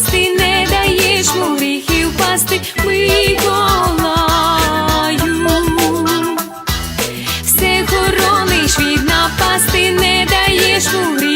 впасти, не даєш му гріхів впасти, Миколаю все хорониш від напасти, не даєш му гріхів